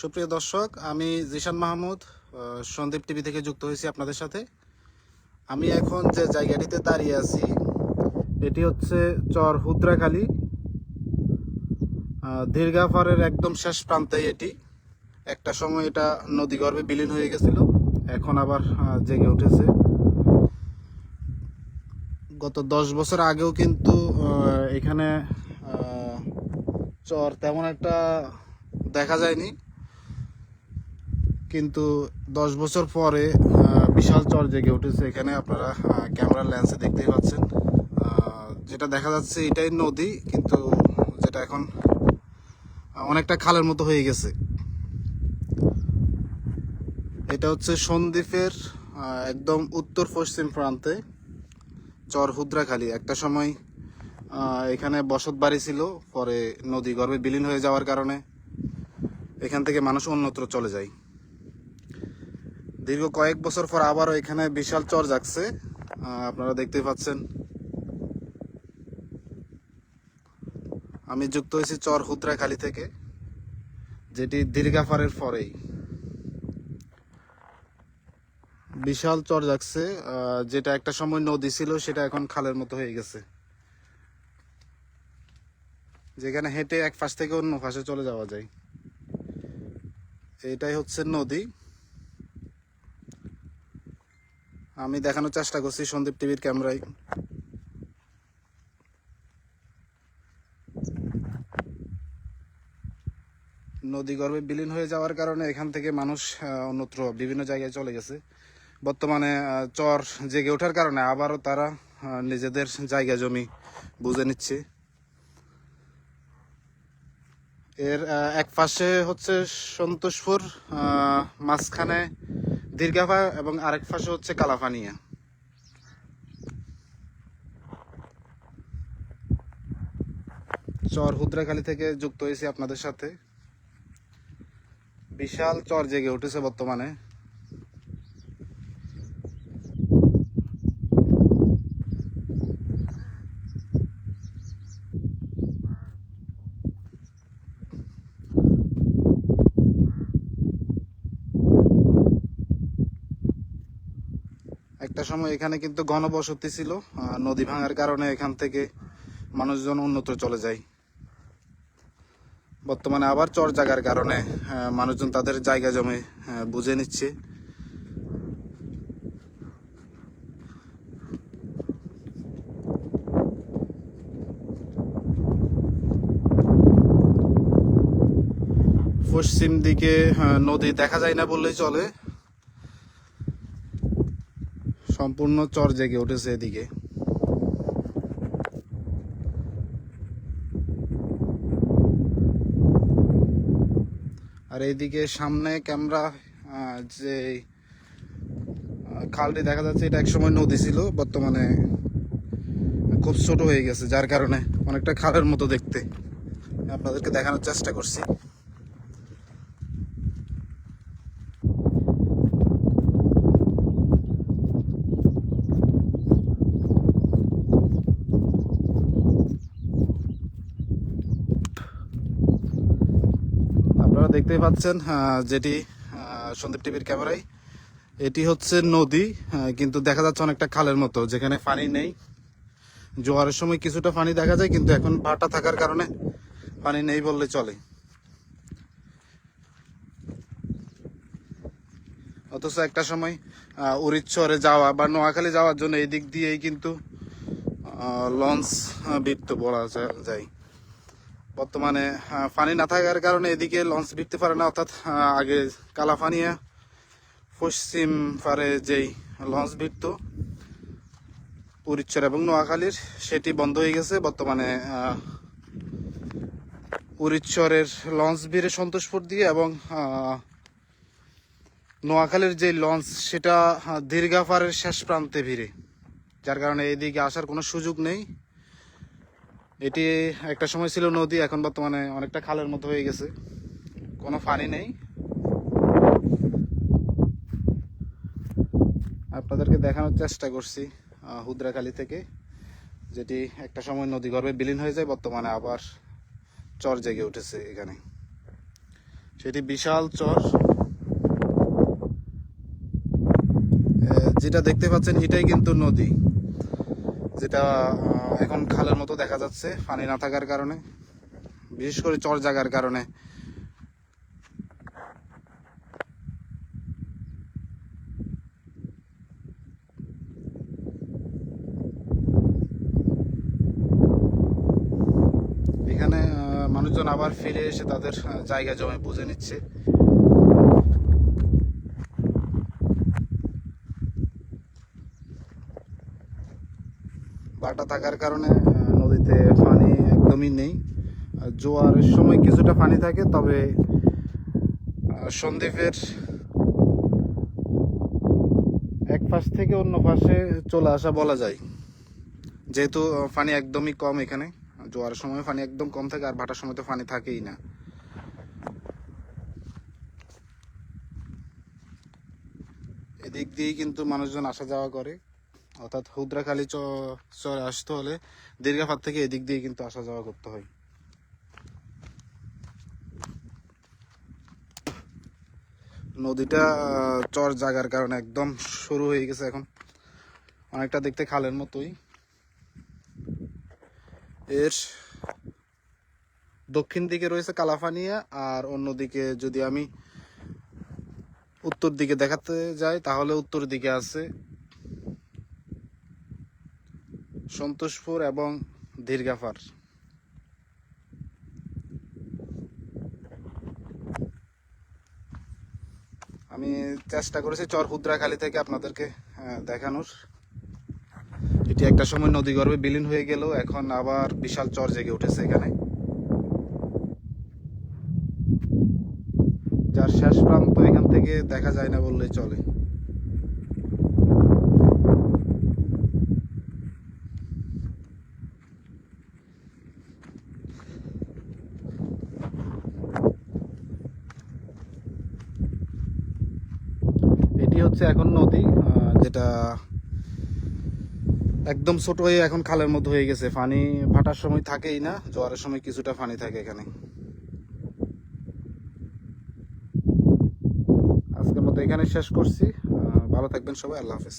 সুপ্রিয় দর্শক, আমি জিশান মাহমুদ সন্দীপ টিভি থেকে যুক্ত হয়েছি আপনাদের সাথে। আমি এখন যে জায়গাটিতে দাঁড়িয়ে আছি, এটি হচ্ছে চর হুদ্রাখালী। দীর্ঘাফারের একদম শেষ প্রান্তে এটি। একটা সময় এটা নদীগর্ভে বিলীন হয়ে গেছিল, এখন আবার জেগে উঠেছে। গত দশ বছর আগেও কিন্তু এখানে চর তেমন একটা দেখা যায়নি। কিন্তু দশ বছর পরে বিশাল চর জেগে উঠেছে এখানে আপনারা ক্যামেরার লেন্সে দেখতেই পাচ্ছেন। যেটা দেখা যাচ্ছে এটাই নদী, কিন্তু যেটা এখন অনেকটা খালের মতো হয়ে গেছে। এটা হচ্ছে সন্দ্বীপের একদম উত্তর পশ্চিম প্রান্তে, চর হুদ্রাখালি। একটা সময় এখানে বসত বাড়ি ছিল, পরে নদী গর্ভে বিলীন হয়ে যাওয়ার কারণে এখান থেকে মানুষ অন্যত্র চলে যায়। দীর্ঘ কয়েক বছর পর আবারও এখানে বিশাল চর জাগছে। আপনারা দেখতেই পাচ্ছেন। আমি যুক্ত হয়েছি চর হুদ্রাখালী থেকে যেটি দীর্ঘাফারের পরেই। বিশাল চর আহ, যেটা একটা সময় নদী ছিল সেটা এখন খালের মতো হয়ে গেছে। যেখানে হেঁটে এক পাশ থেকে অন্য পাশে চলে যাওয়া যায়। এটাই হচ্ছে নদী। আমি দেখানোর চেষ্টা করছি সন্দীপ টিভির ক্যামেরায়। নদী গর্ভে বিলীন হয়ে যাওয়ার কারণে এখান থেকে মানুষ অন্যত্র বিভিন্ন জায়গায় চলে গেছে। বর্তমানে চর জেগে ওঠার কারণে আবারও তারা নিজেদের জায়গা জমি বুঝে নিচ্ছে। এর এক পাশে হচ্ছে সন্তোষপুর মাঝখানে দীর্ঘাফা এবং আরেক ফাঁসে হচ্ছে কালাফানিয়া চর হুদ্রাখালী থেকে যুক্ত হয়েছি আপনাদের সাথে। বিশাল চর জেগে উঠেছে বর্তমানে। একটা সময় এখানে কিন্তু ঘনবসতি ছিল নদী ভাঙার কারণে এখান থেকে মানুষজন অন্যত্র চলে যায়। বর্তমানে আবার চর জাগার কারণে মানুষজন তাদের জায়গা জমে বুঝে নিচ্ছে। পশ্চিম দিকে নদী দেখা যায় না বললেই চলে। সম্পূর্ণ চর জেগে উঠেছে এদিকে। আর এইদিকে সামনে ক্যামেরা যে খালটি দেখা যাচ্ছে এটা একসময় নদী ছিল, বর্তমানে খুব ছোট হয়ে গেছে, যার কারণে অনেকটা খালের মতো দেখতে। আপনাদেরকে দেখানোর চেষ্টা করছি আপনারা দেখতেই পাচ্ছেন যেটি সন্দীপ টিভির ক্যামেরায়। এটি হচ্ছে নদী কিন্তু দেখা যাচ্ছে অনেকটা খালের মতো, যেখানে পানি নেই। জোয়ারের সময় কিছুটা পানি দেখা যায়, কিন্তু এখন ভাটা থাকার কারণে পানি নেই বললে চলে। অথচ একটা সময় উড়িচ্ছরে যাওয়া বা নোয়াখালী যাওয়ার জন্য এই দিক দিয়েই কিন্তু লঞ্চ বিত্ত বলা যায়। বর্তমানে পানি না থাকার কারণে এদিকে লঞ্চ ভিড়তে পারে না অর্থাৎ আগে কালাফানিয়া পশ্চিম পারে যেই লঞ্চ ভিড়ত পুরীচ্ছর এবং নোয়াখালীর সেটি বন্ধ হয়ে গেছে। বর্তমানে আহ, লঞ্চ ভিড়ে সন্তোষপুর দিয়ে এবং নোয়াখালীর যে লঞ্চ সেটা আহ, দীর্ঘাপাড়ের শেষ প্রান্তে ভিড়ে যার কারণে এদিকে আসার কোনো সুযোগ নেই। এটি একটা সময় ছিল নদী, এখন বর্তমানে অনেকটা খালের মতো হয়ে গেছে। কোনো পানি নেই। আপনাদেরকে দেখানোর চেষ্টা করছি হুদ্রাখালী থেকে, যেটি একটা সময় নদী গর্ভে বিলীন হয়ে যায়, বর্তমানে আবার চর জেগে উঠেছে এখানে। সেটি বিশাল চর। যেটা দেখতে পাচ্ছেন, এটাই কিন্তু নদী, যেটা এখন খালের মতো দেখা যাচ্ছে, পানি না থাকার কারণে, বিশেষ করে চর জাগার কারণে। এখানে মানুষজন আবার ফিরে এসে তাদের জায়গা জমি বুঝে নিচ্ছে। বাটা থাকার কারণে নদীতে পানি একদমই নেই। জোয়ারের সময় কিছুটা পানি থাকে, তবে সন্দ্বীপের এক পাশ থেকে অন্য পাশে চলে আসা বলা যায়। যেহেতু পানি একদমই কম এখানে জোয়ারের সময় পানি একদম কম থাকে, আর ভাটার সময় তো পানি থাকেই না। এদিক দিয়েই কিন্তু মানুষজন আসা যাওয়া করে। অর্থাৎ হুদ্রাখালি চরে আসতে হলে দীর্ঘাপাত থেকে এদিক দিয়ে কিন্তু আসা যাওয়া করতে হয়। নদীটা চর জাগার কারণে একদম শুরু হয়ে গেছে এখন। অনেকটা দেখতে খালের মতোই। এর দক্ষিণ দিকে রয়েছে কালাফানিয়া, আর অন্যদিকে যদি আমি উত্তর দিকে দেখাতে যাই, তাহলে উত্তর দিকে আছে সন্তোষপুর এবং দীর্ঘাফার আমি চেষ্টা করেছি চর হুদ্রাখালি থেকে আপনাদেরকে দেখানোর। এটি একটা সময় নদী গর্ভে বিলীন হয়ে গেল এখন আবার বিশাল চর জেগে উঠেছে এখানে। যার শেষ প্রান্ত এখান থেকে দেখা যায় না বললেই চলে এটি হচ্ছে এখন নদী যেটা একদম ছোট হয়ে এখন খালের মধ্যে হয়ে গেছে। ফানি ফাটার সময় থাকেই না, জোয়ারের সময় কিছুটা পানি থাকে এখানে। আজকের মতো এখানে শেষ করছি। ভালো থাকবেন সবাই, আল্লাহ হাফেজ।